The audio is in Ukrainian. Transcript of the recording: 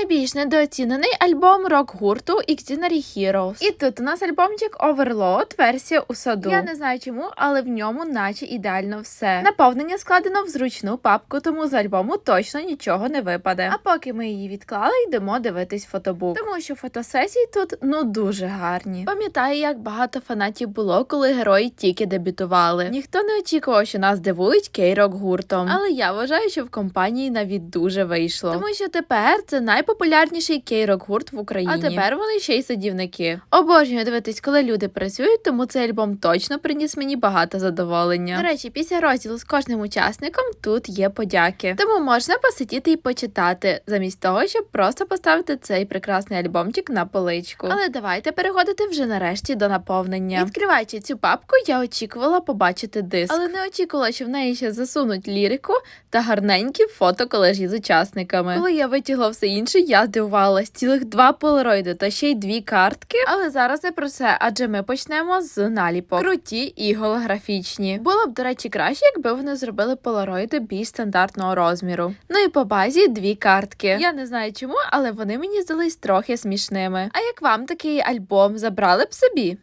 найбільш недооцінений альбом рок-гурту Xdinary Heroes. І тут у нас альбомчик Overload, версія у саду. Я не знаю чому, але в ньому наче ідеально все. Наповнення складено в зручну папку, тому з альбому точно нічого не випаде. А поки ми її відклали, йдемо дивитись фотобук. Тому що фотосесії тут ну дуже гарні. Пам'ятаю, як багато фанатів було, коли герої тільки дебютували. Ніхто не очікував, що нас дивують кей-рок гуртом. Але я вважаю, що в компанії навіть дуже вийшло. Тому що тепер це найпопулярніший кей-рок гурт в Україні. А тепер вони ще й садівники. Обожнюю дивитись, коли люди працюють, тому цей альбом точно приніс мені багато задоволення. До речі, після розділу з кожним учасником тут є подяки. Тому можна посидіти і почитати, замість того, щоб просто поставити цей прекрасний альбомчик на поличку. Але давайте переходити вже нарешті до наповнення. Відкриваючи цю папку, я очікувала побачити диск, але не очікувала, що в неї ще засунуть лірику та гарненькі фото колежі з учасниками. Коли я витягла все інше, я здивувалась. Цілих два полароїди та ще й дві картки. Але зараз не про це, адже ми почнемо з наліпок. Круті і голографічні. Було б, до речі, краще, якби вони зробили полароїди більш стандартного розміру. Ну і по базі дві картки. Я не знаю чому, але вони мені здались трохи смішними. А як вам такий альбом забрали б собі?